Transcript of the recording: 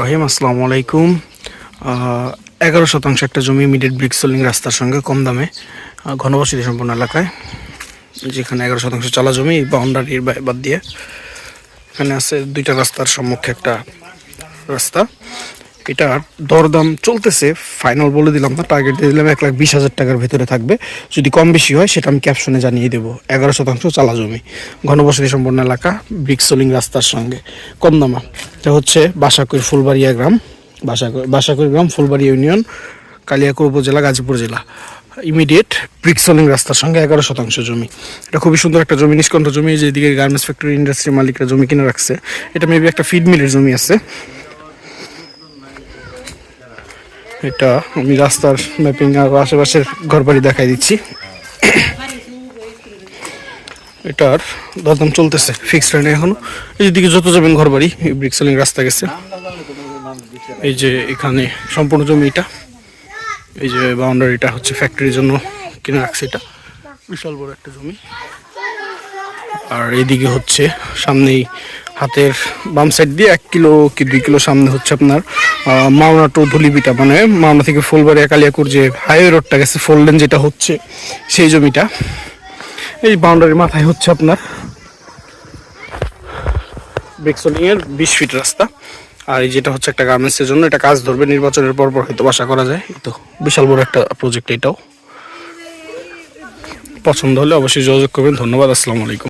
রহিম, আসসালামু আলাইকুম। এগারো শতাংশ একটা জমি ইমিডিয়েট ব্রিক সোলিং রাস্তার সঙ্গে কম দামে ঘনবসতি সম্পন্ন এলাকায়, যেখানে এগারো শতাংশ চালা জমি বাউন্ডারির বাদ দিয়ে, এখানে আছে দুইটা রাস্তার সম্মুখে একটা রাস্তা। এটার দরদাম চলতেছে। ফাইনাল বলে দিলাম না টার্গেট দিয়ে দিলাম, এক লাখ বিশ হাজার টাকার ভেতরে থাকবে। যদি কম বেশি হয়, সেটা আমি ক্যাপশনে জানিয়ে দেবো। এগারো শতাংশ চালা জমি। ঘনবসতি সম্পন্ন এলাকা ব্রিক সোলিং রাস্তার সঙ্গে। কম দামা। এটা হচ্ছে বাসাকুর ফুলবাড়িয়া গ্রাম। বাসাকুর বাসাকুর গ্রাম, ফুলবাড়িয়া ইউনিয়ন, কালিয়াকুর উপজেলা, গাজীপুর জেলা। ইমিডিয়েট ব্রিক সোলিং রাস্তার সঙ্গে এগারো শতাংশ জমি। এটা খুবই সুন্দর একটা জমি, নিষ্কণ্ঠ জমি যেদিকে গার্মেন্টস ফ্যাক্টরি ইন্ডাস্ট্রি মালিকরা জমি কিনে রাখছে। এটা মেবি একটা ফিড মিলের জমি আছে। এটা আমি রাস্তার ম্যাপিং আর আশেপাশের ঘরবাড়ি দেখাই দিচ্ছি। এটার দরদাম চলতেছে ফিক্সড রেটে এখনও। এই দিকে যত যাবেন ঘরবাড়ি ব্রিক সেলিং রাস্তা গেছে। এই যে এখানে সম্পূর্ণ জমি এটা। এই যে বাউন্ডারিটা হচ্ছে ফ্যাক্টরির জন্য কিনে রাখছে এটা। বিশাল বড় একটা জমি। আর এদিকে হচ্ছে সামনেই হাতের বাম সাইড দিয়ে এক কিলো কি দুই কিলো সামনে হচ্ছে আপনার মাওনা টু ধুলিপিটা মানে মাওনা থেকে ফুলবাড়িয়া কালিয়াকুর যে হাইওয়ে রোডটা গেছে ফোর লেন যেটা হচ্ছে, সেই জমিটা। এই বাউন্ডারির মাথায় হচ্ছে আপনার ব্রেকসোলিং এর বিশ ফিট রাস্তা। আর এই যেটা হচ্ছে একটা গার্মেন্টসের জন্য, এটা কাজ ধরবে, নির্বাচনের পর পর হয়তো আশা করা যায়। তো বিশাল বড় একটা প্রজেক্ট এটাও। পছন্দ হলে অবশ্যই যোগাযোগ করবেন। ধন্যবাদ, আসসালামু আলাইকুম।